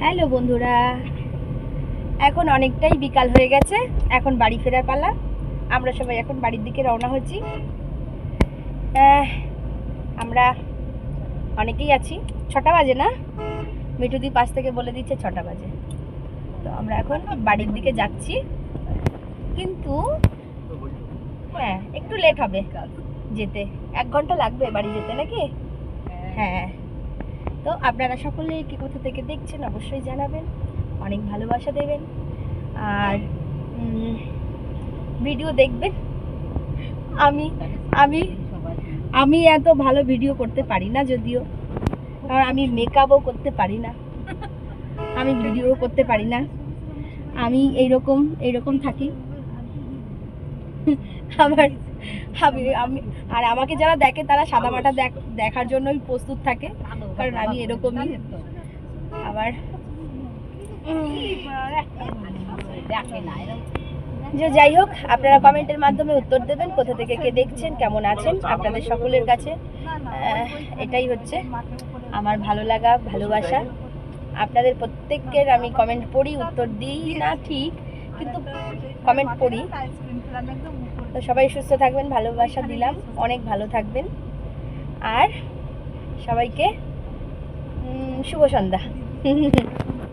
Hello বন্ধুরা। এখন অনেকটাই বিকাল হয়ে গেছে, এখন বাড়ি ফেরার পালা। আমরা সবাই এখন বাড়ির দিকে রওনা হচ্ছি। আমরা অনেকেই আছি। ছটা বাজে না? মিঠুদি পাশ থেকে বলে দিচ্ছে ছটা বাজে। তো আমরা এখন বাড়ির দিকে যাচ্ছি। কিন্তু হ্যাঁ একটু লেট হবে যেতে। এক ঘণ্টা লাগবে বাড়ি যেতে নাকি? হ্যাঁ। তো আপনারা সকলে কি কোথা থেকে দেখছেন অবশ্যই জানাবেন। অনেক ভালোবাসা দেবেন। আর ভিডিও দেখবেন। আমি আমি আমি এত ভালো ভিডিও করতে পারি না যদিও। কারণ আমি মেকআপও করতে পারি না। আমি ভিডিও করতে পারি না। আমি এইরকম এইরকম থাকি। আমার, আমি আমি, আর আমাকে যারা দেখে তারা সাদামাটা দেখ- দেখার জন্যই প্রস্তুত থাকে। কারণ আমি এরকমই। আবার যে যাই হোক, আপনারা কমেন্টের মাধ্যমে উত্তর দেবেন, কোথা থেকে কে দেখছেন, কেমন আছেন, আপনাদের সকলের কাছে এটাই হচ্ছে আমার ভালো লাগা, ভালোবাসা। আপনাদের প্রত্যেকের আমি কমেন্ট পড়ি, উত্তর দিই, না ঠিক, কিন্তু কমেন্ট পড়ি। তো সবাই সুস্থ থাকবেন, ভালোবাসা দিলাম, অনেক ভালো থাকবেন। আর সবাইকে 쉬고 쉰다.